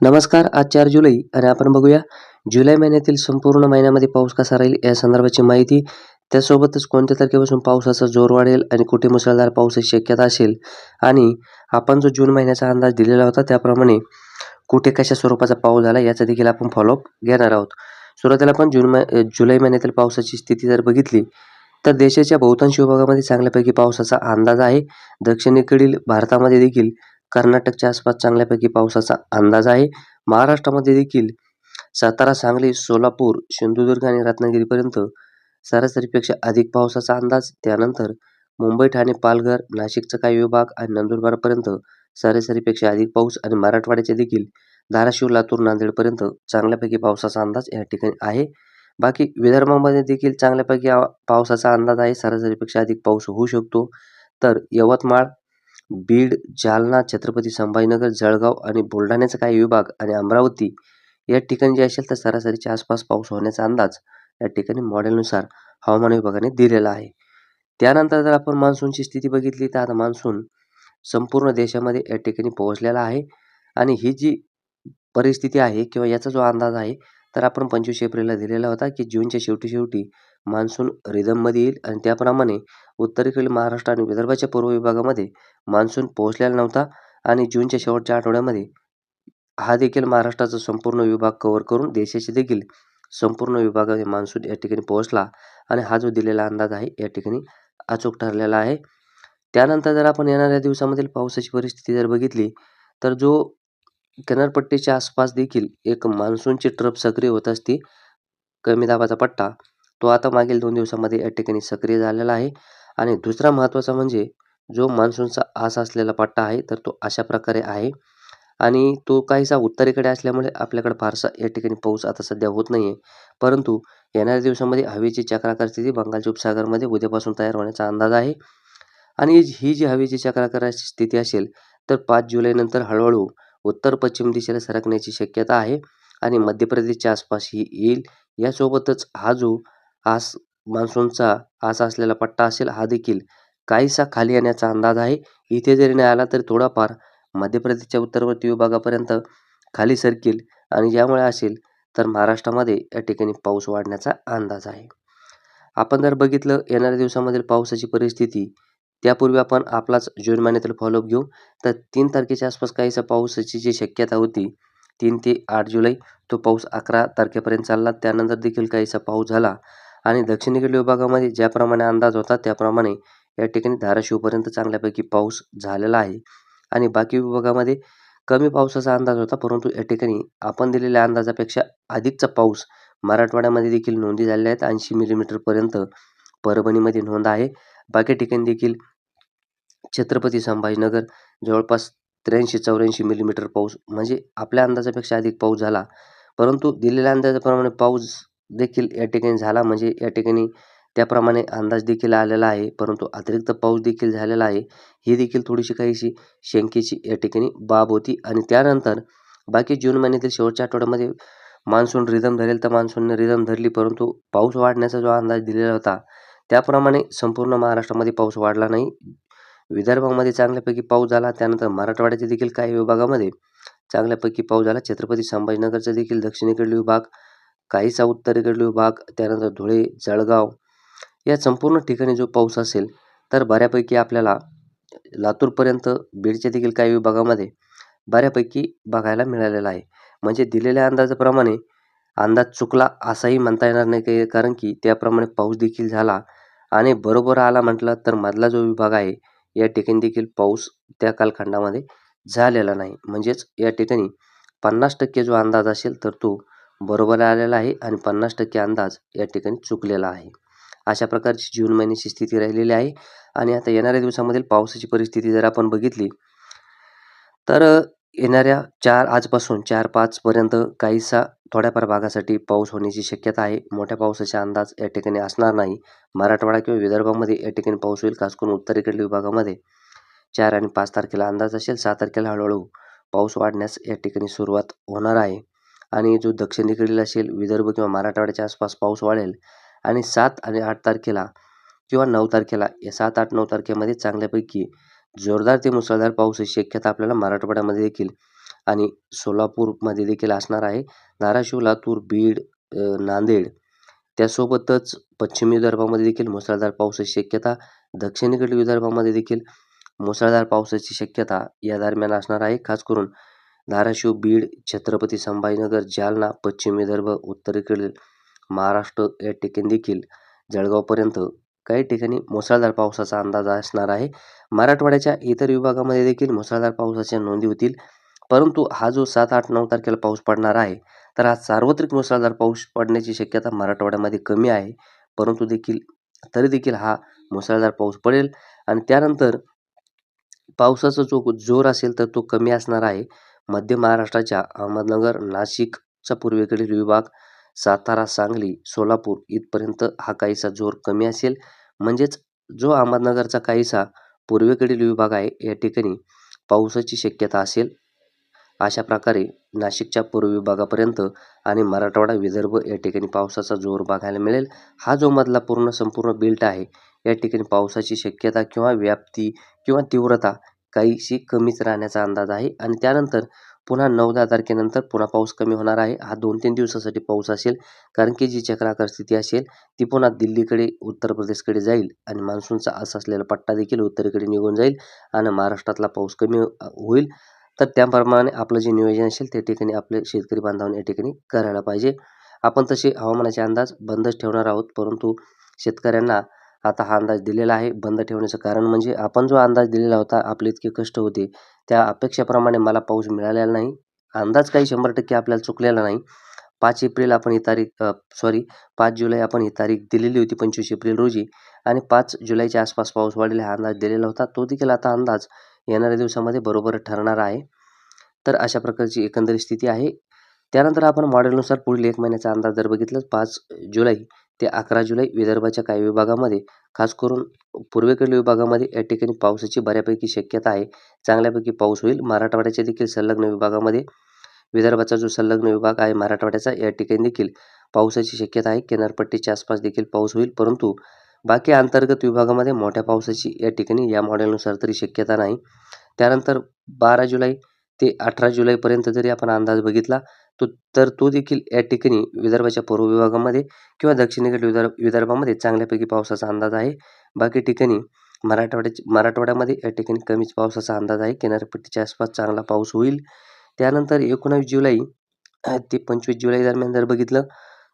नमस्कार आज चार जुलै आणि आपण बघूया जुलै महिन्यातील संपूर्ण महिन्यामध्ये पाऊस कसा राहील या संदर्भाची माहिती. त्यासोबतच कोणत्या तारखेपासून पावसाचा जोर वाढेल आणि कुठे मुसळधार पावसाची शक्यता असेल आणि आपण जो जून महिन्याचा अंदाज दिलेला होता त्याप्रमाणे कुठे कशा स्वरूपाचा पाऊस झाला याचा देखील आपण फॉलोअप घेणार आहोत. सुरुवातीला आपण जून मै जुलै महिन्यातील पावसाची स्थिती जर बघितली तर देशाच्या बहुतांश विभागामध्ये चांगल्यापैकी पावसाचा अंदाज आहे. दक्षिणेकडील भारतामध्ये देखील कर्नाटकच्या आसपास चांगल्यापैकी पावसाचा अंदाज आहे. महाराष्ट्रामध्ये देखील सातारा सांगली सोलापूर सिंधुदुर्ग आणि रत्नागिरीपर्यंत सरासरीपेक्षा अधिक पावसाचा अंदाज. त्यानंतर मुंबई ठाणे पालघर नाशिकचा काही विभाग आणि नंदुरबारपर्यंत सरासरीपेक्षा अधिक पाऊस आणि मराठवाड्याचे देखील धाराशिव लातूर नांदेडपर्यंत चांगल्यापैकी पावसाचा अंदाज या ठिकाणी आहे. बाकी विदर्भामध्ये देखील चांगल्यापैकी पावसाचा अंदाज आहे. सरासरीपेक्षा अधिक पाऊस होऊ शकतो. तर यवतमाळ बीड जालना छत्रपती संभाजीनगर जळगाव आणि बुलढाण्याचा काही विभाग आणि अमरावती या ठिकाणी जे असेल तर सरासरीच्या आसपास पाऊस होण्याचा अंदाज या ठिकाणी मॉडेलनुसार हवामान विभागाने दिलेला आहे. त्यानंतर जर आपण मान्सूनची स्थिती बघितली तर आता मान्सून संपूर्ण देशामध्ये या ठिकाणी पोहोचलेला आहे आणि ही जी परिस्थिती आहे किंवा याचा जो अंदाज आहे तर आपण पंचवीस एप्रिलला दिलेला होता की जूनच्या शेवटी शेवटी मान्सून रिदममध्ये येईल आणि त्याप्रमाणे उत्तरेकडील महाराष्ट्र आणि विदर्भाच्या पूर्व विभागामध्ये मान्सून पोहोचलेला नव्हता आणि जूनच्या शेवटच्या आठवड्यामध्ये हा देखील महाराष्ट्राचा संपूर्ण विभाग कव्हर करून देशाचे देखील संपूर्ण विभागामध्ये मान्सून या ठिकाणी पोहोचला आणि हा जो दिलेला अंदाज आहे या ठिकाणी अचूक ठरलेला आहे. त्यानंतर जर आपण येणाऱ्या दिवसामधील पावसाची परिस्थिती जर बघितली तर जो किनारपट्टीच्या आसपास देखील एक मान्सूनची ट्रप सक्रिय होत असते कमी दाबाचा पट्टा तो आता मागील दोन दिवसामध्ये या ठिकाणी सक्रिय झालेला आहे. आणि दुसरा महत्त्वाचा म्हणजे जो मान्सूनचा आस असलेला पट्टा आहे तर तो अशा प्रकारे आहे. आणि तो काहीसा उत्तरेकडे असल्यामुळे आपल्याकडे फारसा या ठिकाणी पाऊस आता सध्या होत नाही आहे परंतु येणाऱ्या दिवसामध्ये हवेची चक्राकार स्थिती बंगालच्या उपसागरमध्ये उद्यापासून तयार होण्याचा अंदाज आहे. आणि ही जी हवेची चक्राकाराची स्थिती असेल तर पाच जुलैनंतर हळूहळू उत्तर पश्चिम दिशेला सरकण्याची शक्यता आहे आणि मध्य प्रदेशच्या आसपास ही येईल. यासोबतच हा जो आस मान्सूनचा आस असलेला पट्टा असेल हा देखील काहीसा खाली येण्याचा अंदाज आहे. इथे जरी नाही आला तरी थोडाफार मध्य प्रदेशच्या उत्तरवर्ती विभागापर्यंत खाली सरकेल आणि ज्यामुळे असेल तर महाराष्ट्रामध्ये या ठिकाणी पाऊस वाढण्याचा अंदाज आहे. आपण जर बघितलं येणाऱ्या दिवसामधील पावसाची परिस्थिती त्यापूर्वी आपण आपलाच जून महिन्यातील फॉलोअप घेऊ. तर तीन तारखेच्या आसपास काहीसा पावसाची जी शक्यता होती तीन ते आठ जुलै तो पाऊस अकरा तारखेपर्यंत चालला. त्यानंतर देखील काहीसा पाऊस झाला. आणि दक्षिणेकडील विभागामध्ये ज्याप्रमाणे अंदाज होता त्याप्रमाणे या ठिकाणी धाराशिवपर्यंत चांगल्यापैकी पाऊस झालेला आहे. आणि बाकी विभागामध्ये कमी पावसाचा अंदाज होता परंतु या ठिकाणी आपण दिलेल्या अंदाजापेक्षा अधिकचा पाऊस मराठवाड्यामध्ये देखील नोंदी झालेल्या आहेत. ऐंशी मिलीमीटरपर्यंत परभणीमध्ये नोंद आहे. बाकी ठिकाणी देखील छत्रपती संभाजीनगर जवळपास त्र्याऐंशी चौऱ्याऐंशी मिलीमीटर पाऊस म्हणजे आपल्या अंदाजापेक्षा अधिक पाऊस झाला. परंतु दिलेल्या अंदाजाप्रमाणे पाऊस देखील या ठिकाणी झाला म्हणजे या ठिकाणी त्याप्रमाणे अंदाज देखील आलेला आहे परंतु अतिरिक्त पाऊस देखील झालेला आहे. ही देखील थोडीशी काहीशी शंकेची या ठिकाणी बाब होती. आणि त्यानंतर बाकी जून महिन्यातील शेवटच्या आठवड्यामध्ये मान्सून रिदम धरेल तर मान्सूनने रिदम धरली परंतु पाऊस वाढण्याचा जो अंदाज दिलेला होता त्याप्रमाणे संपूर्ण महाराष्ट्रामध्ये पाऊस वाढला नाही. विदर्भामध्ये चांगल्यापैकी पाऊस झाला त्यानंतर मराठवाड्याच्या देखील काही विभागामध्ये चांगल्यापैकी पाऊस झाला. छत्रपती संभाजीनगरचा देखील दक्षिणेकडील विभाग काहीसा उत्तरेकडील विभाग त्यानंतर धुळे जळगाव या संपूर्ण ठिकाणी जो पाऊस असेल तर बऱ्यापैकी आपल्याला लातूरपर्यंत बीडच्या देखील काही विभागामध्ये बऱ्यापैकी बघायला मिळालेला आहे. म्हणजे दिलेल्या अंदाजाप्रमाणे अंदाज चुकला असाही म्हणता येणार नाही काही कारण की त्याप्रमाणे पाऊस देखील झाला आणि बरोबर आला म्हटलं तर मधला जो विभाग आहे या ठिकाणी देखील पाऊस त्या कालखंडामध्ये झालेला नाही. म्हणजेच या ठिकाणी पन्नास टक्के जो अंदाज असेल तर तो बरोबर आलेला आहे आणि पन्नास टक्के अंदाज या ठिकाणी चुकलेला आहे. अशा प्रकारची जून महिन्याची स्थिती राहिलेली आहे. आणि आता येणाऱ्या दिवसामधील पावसाची परिस्थिती जर आपण बघितली तर येणाऱ्या चार आजपासून चार पाचपर्यंत काहीसा थोड्याफार भागासाठी पाऊस होण्याची शक्यता आहे. मोठ्या पावसाचा अंदाज या ठिकाणी असणार नाही. मराठवाडा किंवा विदर्भामध्ये या ठिकाणी पाऊस होईल खास करून उत्तरेकडील विभागामध्ये. चार आणि पाच तारखेला अंदाज असेल सहा तारखेला हळूहळू पाऊस वाढण्यास या ठिकाणी सुरुवात होणार आहे. आणि जो दक्षिणेकडील असेल विदर्भ किंवा मराठवाड्याच्या आसपास पाऊस वाढेल आणि सात आणि आठ तारखेला किंवा नऊ तारखेला या सात आठ नऊ तारखेमध्ये चांगल्यापैकी जोरदार ते मुसळधार पाऊस शक्यता आपल्याला मराठवाड्यामध्ये देखील आणि सोलापूरमध्ये देखील असणार आहे. धाराशिव लातूर बीड नांदेड त्यासोबतच पश्चिमी विदर्भामध्ये देखील मुसळधार पावसाची शक्यता दक्षिणेकडील विदर्भामध्ये देखील मुसळधार पावसाची शक्यता या दरम्यान असणार आहे. खास करून धाराशिव बीड छत्रपती संभाजीनगर जालना पश्चिम विदर्भ उत्तरेकडील महाराष्ट्र या ठिकाणी देखील जळगावपर्यंत काही ठिकाणी मुसळधार पावसाचा अंदाज असणार आहे. मराठवाड्याच्या इतर विभागामध्ये देखील मुसळधार पावसाच्या नोंदी होतील. परंतु हा जो सात आठ नऊ तारखेला पाऊस पडणार आहे तर हा सार्वत्रिक मुसळधार पाऊस पडण्याची शक्यता मराठवाड्यामध्ये कमी आहे. परंतु देखील तरी देखील हा मुसळधार पाऊस पडेल आणि त्यानंतर पावसाचा जो जोर असेल तर तो कमी असणार आहे. मध्य महाराष्ट्राच्या अहमदनगर नाशिकचा पूर्वेकडील विभाग सातारा सांगली सोलापूर इथपर्यंत हा काहीसा जोर कमी असेल. म्हणजेच जो अहमदनगरचा काहीसा पूर्वेकडील विभाग आहे या ठिकाणी पावसाची शक्यता असेल. अशा प्रकारे नाशिकच्या पूर्व विभागापर्यंत आणि मराठवाडा विदर्भ या ठिकाणी पावसाचा जोर बघायला मिळेल. हा जो मधला पूर्ण संपूर्ण बेल्ट आहे या ठिकाणी पावसाची शक्यता किंवा व्याप्ती किंवा तीव्रता काहीशी कमीच राहण्याचा अंदाज आहे. आणि त्यानंतर पुन्हा नऊ दहा तारखेनंतर पुन्हा पाऊस कमी होणार आहे. हा दोन तीन दिवसासाठी पाऊस असेल कारण की जी चक्राकार स्थिती असेल ती पुन्हा दिल्लीकडे उत्तर प्रदेशकडे जाईल आणि मान्सूनचा असा असलेला पट्टा देखील उत्तरेकडे निघून जाईल आणि महाराष्ट्रातला पाऊस कमी होईल. तर त्याप्रमाणे आपलं जे नियोजन असेल त्या ठिकाणी आपले शेतकरी बांधवांनी या ठिकाणी करायला पाहिजे. आपण तसे हवामानाचे अंदाज बंदच ठेवणार आहोत परंतु शेतकऱ्यांना आता हा अंदाज दिलेला आहे. बंद ठेवण्याचं कारण म्हणजे आपण जो अंदाज दिलेला होता आपले इतके कष्ट होते त्या अपेक्षेप्रमाणे मला पाऊस मिळालेला नाही. अंदाज काही शंभर टक्के आपल्याला चुकलेला नाही. पाच एप्रिल आपण ही तारीख सॉरी पाच जुलै आपण ही तारीख दिलेली होती पंचवीस एप्रिल रोजी आणि पाच जुलैच्या आसपास पाऊस वाढेल हा अंदाज दिलेला होता. तो देखील आता अंदाज येणाऱ्या दिवसामध्ये बरोबर ठरणार आहे. तर अशा प्रकारची एकंदरीत स्थिती आहे. त्यानंतर आपण मॉडेलनुसार पुढील एक महिन्याचा अंदाज जर बघितला पाच जुलै ते अकरा जुलै विदर्भाच्या काही विभागामध्ये खास करून पूर्वेकडील विभागामध्ये या ठिकाणी पावसाची बऱ्यापैकी शक्यता आहे. चांगल्यापैकी पाऊस होईल. मराठवाड्याच्या देखील संलग्न विभागामध्ये विदर्भाचा जो संलग्न विभाग आहे मराठवाड्याचा या ठिकाणी देखील पावसाची शक्यता आहे. किनारपट्टीच्या आसपास देखील पाऊस होईल परंतु बाकी अंतर्गत विभागामध्ये मोठ्या पावसाची या ठिकाणी या मॉडेलनुसार तरी शक्यता नाही. त्यानंतर बारा जुलै ते अठरा जुलैपर्यंत जरी आपण अंदाज बघितला तो तर तो देखील या ठिकाणी विदर्भाच्या पूर्व विभागामध्ये किंवा दक्षिणेकडील विदर्भ विदर्भामध्ये चांगल्यापैकी पावसाचा अंदाज आहे. बाकी ठिकाणी मराठवाड्याच्या मराठवाड्यामध्ये या ठिकाणी कमीच पावसाचा अंदाज आहे. किनारपट्टीच्या आसपास चांगला पाऊस होईल. त्यानंतर एकोणावीस जुलै ते पंचवीस जुलै दरम्यान जर बघितलं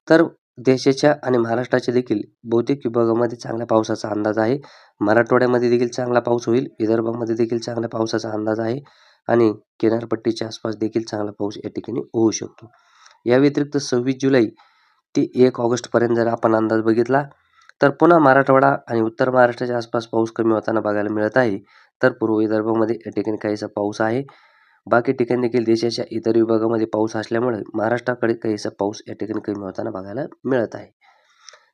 तर देशाच्या आणि महाराष्ट्राच्या देखील बहुतेक विभागामध्ये चांगल्या पावसाचा अंदाज आहे. मराठवाड्यामध्ये देखील चांगला पाऊस होईल. विदर्भामध्ये देखील चांगल्या पावसाचा अंदाज आहे. आणि किनारपट्टीच्या आसपास देखील चांगला पाऊस या ठिकाणी होऊ शकतो. या व्यतिरिक्त सव्वीस जुलै ते एक ऑगस्टपर्यंत जर आपण अंदाज बघितला तर पुन्हा मराठवाडा आणि उत्तर महाराष्ट्राच्या आसपास पाऊस कमी होताना बघायला मिळत आहे. तर पूर्व विदर्भामध्ये या ठिकाणी काहीसा पाऊस आहे. बाकी ठिकाणी देखील देशाच्या इतर विभागामध्ये पाऊस असल्यामुळे महाराष्ट्राकडे काहीसा पाऊस या ठिकाणी कमी होताना बघायला मिळत आहे.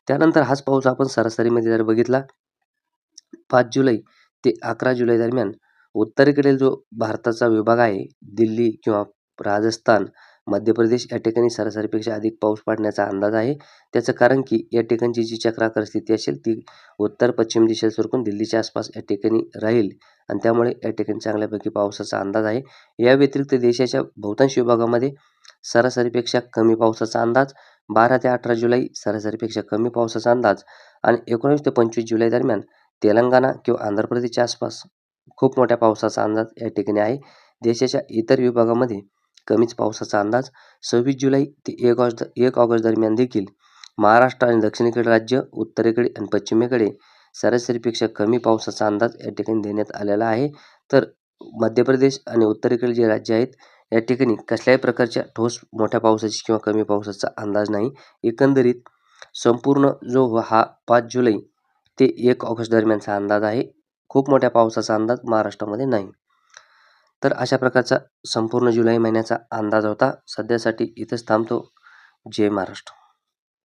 त्यानंतर हाच पाऊस आपण सरासरीमध्ये जर बघितला पाच जुलै ते अकरा जुलै दरम्यान उत्तरेकडील जो भारताचा विभाग आहे दिल्ली किंवा राजस्थान मध्य प्रदेश या ठिकाणी सरासरीपेक्षा अधिक पाऊस पडण्याचा अंदाज आहे. त्याचं कारण की या ठिकाणची जी चक्राकार स्थिती असेल ती उत्तर पश्चिम दिशेला सरकून दिल्लीच्या आसपास या ठिकाणी राहील आणि त्यामुळे या ठिकाणी चांगल्यापैकी पावसाचा अंदाज आहे. या व्यतिरिक्त देशाच्या बहुतांश विभागामध्ये सरासरीपेक्षा कमी पावसाचा अंदाज बारा ते अठरा जुलै सरासरीपेक्षा कमी पावसाचा अंदाज आणि एकोणीस ते पंचवीस जुलै दरम्यान तेलंगणा किंवा आंध्र प्रदेशच्या आसपास खूप मोठ्या पावसाचा अंदाज या ठिकाणी आहे. देशाच्या इतर विभागामध्ये कमीच पावसाचा अंदाज. सव्वीस जुलै ते एक ऑगस्ट एक ऑगस्ट दरम्यान देखील महाराष्ट्र आणि दक्षिणेकडे राज्य उत्तरेकडे आणि पश्चिमेकडे सरासरीपेक्षा कमी पावसाचा अंदाज या ठिकाणी देण्यात आलेला आहे. तर मध्य प्रदेश आणि उत्तरेकडील जे राज्य आहेत या ठिकाणी कसल्याही प्रकारच्या ठोस मोठ्या पावसाची किंवा कमी पावसाचा अंदाज नाही. एकंदरीत संपूर्ण जो हा पाच जुलै ते एक ऑगस्ट दरम्यानचा अंदाज आहे खूप मोठ्या पावसाचा अंदाज महाराष्ट्रामध्ये नाही. तर अशा प्रकारचा संपूर्ण जुलै महिन्याचा अंदाज होता. सध्यासाठी इथेच थांबतो. जय महाराष्ट्र.